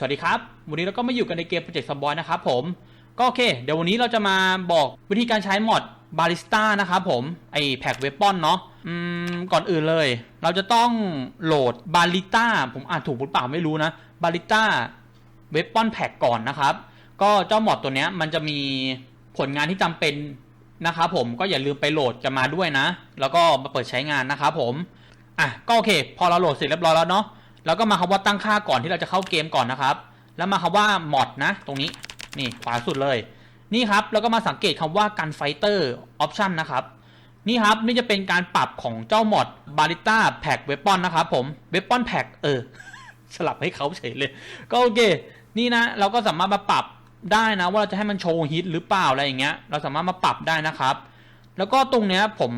สวัสดีครับ วันนี้เราก็มาอยู่กันในเกม Project Zomboid นะครับผม ก็โอเค เดี๋ยววันนี้เราจะมาบอกวิธีการใช้มอด Ballista นะครับผม ไอแพ็กเวปอนเนาะอืมก่อนอื่นเลย เราจะต้องโหลด Ballista ผมอ่านถูกหรือเปล่าไม่รู้นะ Ballista เวปอนแพ็กก่อนนะครับ ก็เจ้ามอดตัวเนี้ยมันจะมีผลงานที่จำเป็นนะครับผมก็อย่าลืมไปโหลดกันมาด้วยนะ แล้วก็มาเปิดใช้งานนะครับผมอะก็โอเค พอเราโหลดเสร็จเรียบร้อยแล้วเนาะ แล้วก็มาคำว่าตั้งค่าก่อนที่เราจะเข้าเกมก่อนนะครับ แล้วมาคำว่า mod นะ ตรงนี้ นี่ขวาสุดเลย นี่ครับ แล้วก็มาสังเกตคำว่า gun fighter option นะครับ นี่ครับ นี่จะเป็นการปรับของเจ้า mod barita pack weapon นะครับผม weapon pack เออ สลับให้เขาเฉยเลย ก็โอเค นี่นะ เราก็สามารถมาปรับได้นะ ว่าเราจะให้มันโชว์ฮิตหรือเปล่าอะไรอย่างเงี้ย เราสามารถมาปรับได้นะครับ แล้วก็ตรงเนี้ยผม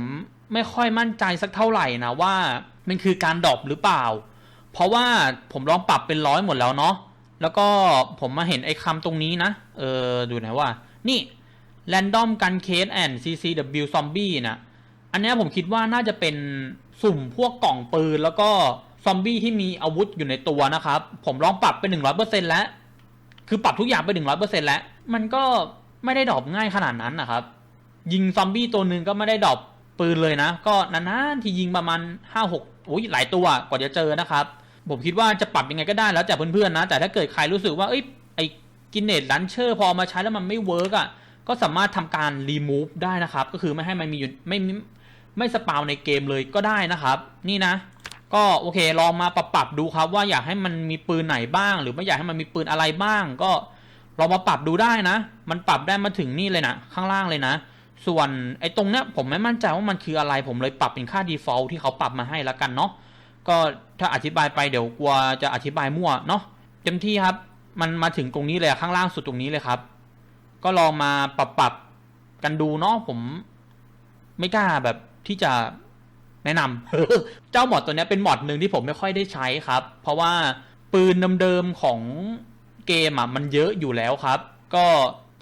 ไม่ค่อยมั่นใจสักเท่าไหร่นะว่ามันคือการดรอปหรือเปล่า เพราะว่าผมลองปรับเป็นร้อยหมดแล้วเนาะแล้วก็ผมมาเห็นไอ้คำตรงนี้นะ เออดูไหนว่า นี่ random gun case and ccw zombie นะอันนี้ผมคิดว่าน่าจะเป็นสุ่มพวกกล่องปืน แล้วก็ซอมบี้ที่มีอาวุธอยู่ในตัวนะครับ ผมลองปรับเป็น100%แล้ว คือปรับทุกอย่างไป100%แล้ว มันก็ไม่ได้ดรอปง่ายขนาดนั้นนะครับ ยิงซอมบี้ตัวหนึ่งก็ไม่ได้ดรอปปืนเลยนะ ก็นานๆที่ยิงประมาณ5 6อุ้ยหลายตัวกว่าจะเจอนะครับ ผมคิดว่าจะปรับยังไงก็ได้แล้วแต่เพื่อนๆนะ แต่ถ้าเกิดใครรู้สึกว่าเอ้ยไอ้กินเนตลันเชอร์พอมาใช้แล้วมันไม่เวิร์กอะก็สามารถทำการรีมูฟได้นะครับ ก็คือไม่ให้มันมีอยู่ไม่ไม่ไม่สปาวในเกมเลยก็ได้นะครับ นี่นะ ก็โอเคลองมาปรับปรับดูครับ ว่าอยากให้มันมีปืนไหนบ้าง หรือไม่อยากให้มันมีปืนอะไรบ้าง ก็ลองมาปรับดูได้นะ มันปรับได้มาถึงนี่เลยนะข้างล่างเลยนะ ส่วนไอ้ตรงเนี้ยผมไม่มั่นใจว่ามันคืออะไรผมเลยปรับเป็นค่า default ที่เขาปรับมาให้แล้วกันเนาะ ก็ถ้าอธิบายไปเดี๋ยวกลัวจะอธิบายมั่วเนาะเต็มที่ครับ มันมาถึงตรงนี้เลยข้างล่างสุดตรงนี้เลยครับ ก็ลองมาปรับปรับกันดูเนาะผม ไม่กล้าแบบที่จะแนะนำเจ้าหมอดตัวนี้เป็นหมอดหนึ่งที่ผมไม่ค่อยได้ใช้ครับ เพราะว่าปืนเดิมๆของเกมอะมันเยอะอยู่แล้วครับ ก็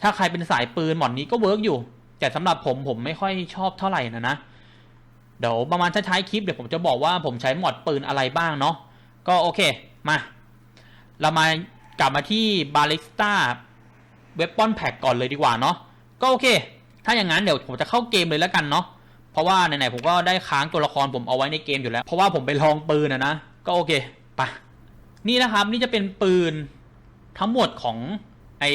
ถ้าใครเป็นสายปืนหมอดนี้ก็เวิร์กอยู่ แต่สำหรับผมผมไม่ค่อยชอบเท่าไหร่นะนะ เดี๋ยวประมาณท้ายๆคลิปเดี๋ยวผมจะบอกว่าผมใช้หมอดปืนอะไรบ้างเนาะก็โอเคมา เรามากลับมาที่ Ballista Weapon Pack ก่อนเลยดีกว่าเนาะก็โอเค ถ้าอย่างนั้นเดี๋ยวผมจะเข้าเกมเลยแล้วกันเนาะเพราะว่าไหนๆผมก็ได้ค้างตัวละครผมเอาไว้ในเกมอยู่แล้ว เพราะว่าผมไปลองปืนนะนะก็โอเคปะนี่นะครับนี่จะเป็นปืนทั้งหมดของไอ้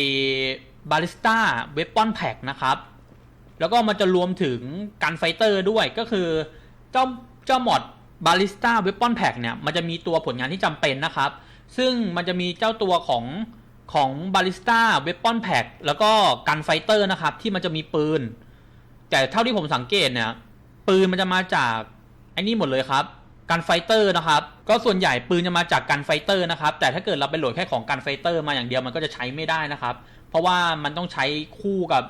Ballista Weapon Pack นะครับ แล้วก็มันจะรวมถึงการไฟเตอร์ด้วยก็คือเจ้าเจ้าหมอด Ballista Weapon Pack เนี่ยมันจะมีตัวผลงานที่จำเป็นนะครับ ซึ่งมันจะมีเจ้าตัวของของ Ballista Weapon Pack แล้วก็การไฟเตอร์นะครับ ที่มันจะมีปืน แต่เท่าที่ผมสังเกตเนี่ย ปืนมันจะมาจากไอ้นี่หมดเลยครับการไฟเตอร์นะครับ ก็ส่วนใหญ่ปืนจะมาจากการไฟเตอร์นะครับ แต่ถ้าเกิดเราไปโหลดแค่ของการไฟเตอร์มาอย่างเดียวมันก็จะใช้ไม่ได้นะครับ เพราะว่ามันต้องใช้คู่กับ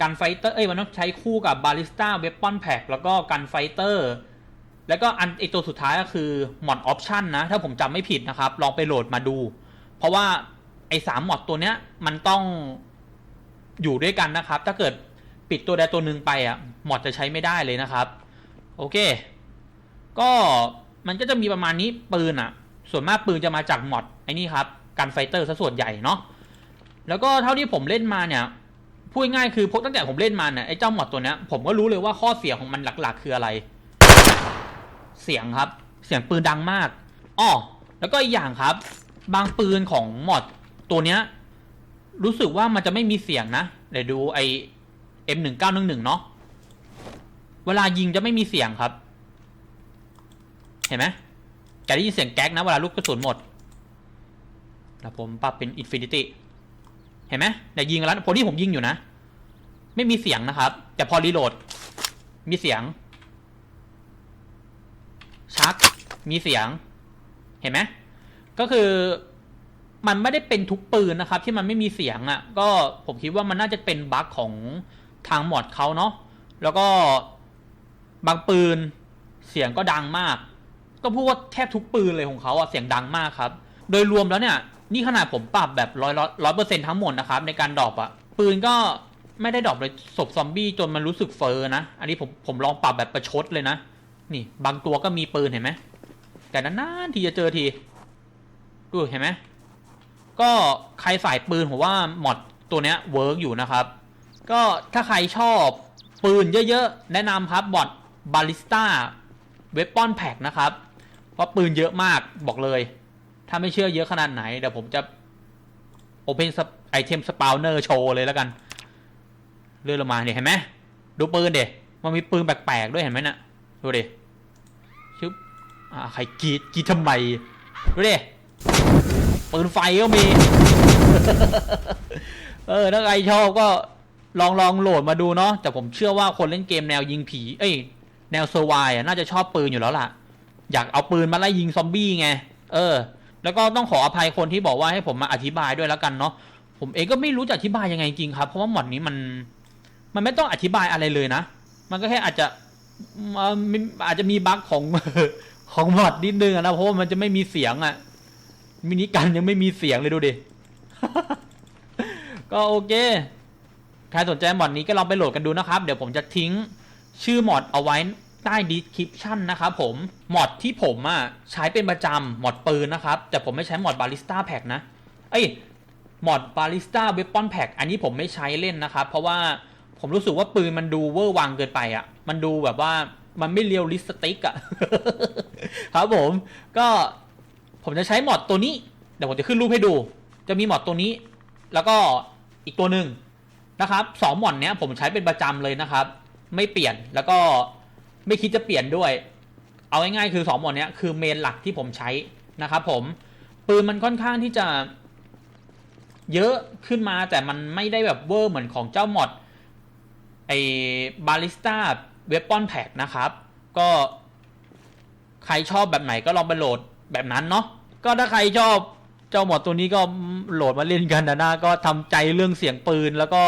การไฟเตอร์เอ้ยมันต้องใช้คู่กับบาลิสต้าเวปอนแพ็กแล้วก็การไฟเตอร์แล้วก็อันไอตัวสุดท้ายก็คือมอดออปชันนะ ถ้าผมจำไม่ผิดนะครับ ลองไปโหลดมาดู เพราะว่าไอสามมอดตัวเนี้ย มันต้องอยู่ด้วยกันนะครับ ถ้าเกิดปิดตัวใดตัวหนึ่งไปอะมอดจะใช้ไม่ได้เลยนะครับ โอเค ก็มันก็จะมีประมาณนี้ปืนอะ ส่วนมากปืนจะมาจากมอดไอ้นี่ครับ การไฟเตอร์ซะส่วนใหญ่เนาะแล้วก็เท่าที่ผมเล่นมาเนี่ย พูดง่ายคือพวกตั้งแต่ผมเล่นมาเนี่ยไอ้เจ้าหมอดตัวเนี้ยผมก็รู้เลยว่าข้อเสียของมันหลักๆ คืออะไร เสียงครับ เสียงปืนดังมากอ้อแล้วก็อีกอย่างครับ บางปืนของหมอดตัวเนี้ย รู้สึกว่ามันจะไม่มีเสียงนะเดี๋ยวดูไอ M1911 เนาะเวลายิงจะไม่มีเสียงครับ เห็นไหมจะได้ยินเสียงแก๊กนะเวลาลูกกระสุนหมดแล้วผมปรับเป็นอินฟินิตี้เห็นไหมแต่ยิงแล้วพอที่ผมยิงอยู่นะ ไม่มีเสียงนะครับ แต่พอรีโหลด มีเสียง ชัก มีเสียง เห็นไหมก็คือมันไม่ได้เป็นทุกปืนนะครับ ที่มันไม่มีเสียงอะ่ะ ก็ผมคิดว่ามันน่าจะเป็นบั๊กของทางมอดเขาเนาะแล้วก็บางปืนเสียงก็ดังมาก ก็พูดว่าแทบทุกปืนเลยของเขาอะเสียงดังมากครับ โดยรวมแล้วเนี่ย นี่ขนาดผมปรับแบบร้อยร้อยเปอร์เซ็นทั้งหมดนะครับ ในการดรอปอะปืนก็ ไม่ได้ดรอปเลยศพซอมบี้จนมันรู้สึกเฟอร์นะ อันนี้ผมผมลองปรับแบบประชดเลยนะ นี่บางตัวก็มีปืนเห็นไหม แต่นานๆทีจะเจอที ดูเห็นไหม ก็ใครสายปืนผมว่าหมอดตัวเนี้ยเวิร์กอยู่นะครับ ก็ถ้าใครชอบปืนเยอะๆ แนะนำครับบอดบาลิสต้าเวปอนแพ็กนะครับ เพราะปืนเยอะมากบอกเลย ถ้าไม่เชื่อเยอะขนาดไหน เดี๋ยวผมจะโอเพนไอเทมสปาวเนอร์โชว์เลยแล้วกัน เลื่อนลงมาเนี่ยเห็นไหมดูปืนเด็มันมีปืนแปลกๆด้วยเห็นไหมน่ะดูดิชึบอ่าใครกรีดกรีดทำไมดูดิปืนไฟก็มี เออถ้าใครชอบก็ลองลองโหลดมาดูเนาะแต่ผมเชื่อว่าคนเล่นเกมแนวยิงผี เอ้ยแนวเซอร์ไวอะน่าจะชอบปืนอยู่แล้วล่ะ อยากเอาปืนมาไล่ยิงซอมบี้ไง เออ แล้วก็ต้องขออภัยคนที่บอกว่าให้ผมมาอธิบายด้วยแล้วกันเนาะผมเองก็ไม่รู้จะอธิบายยังไงจริงครับ เพราะว่าหมอดนี้มัน มันไม่ต้องอธิบายอะไรเลยนะ มันก็แค่อาจจะอาจจะมีบั๊กของของหมอดนิดนึงอะนะเพราะว่ามันจะไม่มีเสียงอะมินิกันยังไม่มีเสียงเลยดูดิ ก็โอเค ใครสนใจหมอดนี้ก็ลองไปโหลดกันดูนะครับ เดี๋ยวผมจะทิ้งชื่อหมอดเอาไว้ใต้ดีคริปชั่นนะครับผมหมอดที่ผมอะใช้เป็นประจำหมอดปืนนะครับ แต่ผมไม่ใช้หมอดบาลิสต้าแพ็กนะ เอ้ยหมอดบาลิสต้าเวปอนแพ็กอันนี้ผมไม่ใช้เล่นนะครับ เพราะว่า ผมรู้สึกว่าปืนมันดูเวอร์วังเกินไปอะ มันดูแบบว่ามันไม่เรียลลิสติกอะ ครับผม ก็ผมจะใช้หมอดตัวนี้ เดี๋ยวผมจะขึ้นรูปให้ดู จะมีหมอดตัวนี้ แล้วก็อีกตัวหนึ่งนะครับสองหมอดเนี้ยผมใช้เป็นประจำเลยนะครับ ไม่เปลี่ยนแล้วก็ไม่คิดจะเปลี่ยนด้วย เอาง่ายๆคือสองหมอดเนี้ยคือเมนหลักที่ผมใช้นะครับผมปืนมันค่อนข้างที่จะเยอะขึ้นมาแต่มันไม่ได้แบบเวอร์เหมือนของเจ้าหมอด อ้บาลิสต้าเว็บป้อนแพ็กนะครับ ก็ใครชอบแบบไหนก็ลองไปโหลดแบบนั้นเนาะก็ถ้าใครชอบเจ้าหมอดตัวนี้ก็โหลดมาเล่นกันนะนะก็ทำใจเรื่องเสียงปืนแล้วก็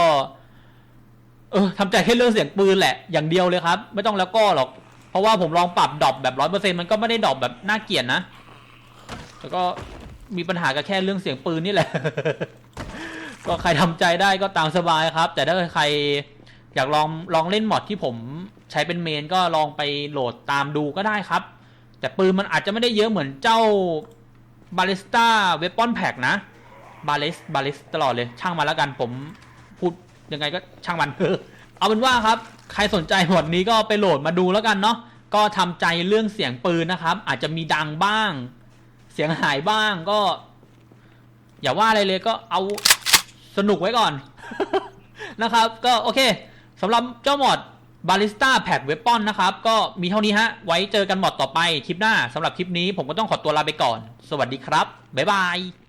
เออทำใจแค่เรื่องเสียงปืนแหละ อย่างเดียวเลยครับ ไม่ต้องแล้วก็หรอก เพราะว่าผมลองปรับดรอปแบบร้อยเปอร์เซ็นมันก็ไม่ได้ดรอปแบบน่าเกลียดนะแล้วก็มีปัญหากับแค่เรื่องเสียงปืนนี่แหละ ก็ใครทำใจได้ก็ตามสบายครับ แต่ถ้าใคร อยากลองลองเล่นมอดที่ผมใช้เป็นเมนก็ลองไปโหลดตามดูก็ได้ครับ แต่ปืนมันอาจจะไม่ได้เยอะเหมือนเจ้าบาลิสตาเวปอนแพ็กนะบาลิสบาลิสตลอดเลยช่างมาแล้วกันผมพูดยังไงก็ช่างมันเออเอาเป็นว่าครับ ใครสนใจหมดนี้ก็ไปโหลดมาดูแล้วกันเนาะก็ทำใจเรื่องเสียงปืนนะครับ อาจจะมีดังบ้าง เสียงหายบ้างก็ อย่าว่าอะไรเลยก็เอาสนุกไว้ก่อนนะครับ ก็โอเค สำหรับเจ้าหมอดบาลิสต้าแพ็กเวปอนนะครับ ก็มีเท่านี้ฮะ ไว้เจอกันหมดต่อไปคลิปหน้าสำหรับคลิปนี้ผมก็ต้องขอตัวลาไปก่อน สวัสดีครับ บ๊ายบาย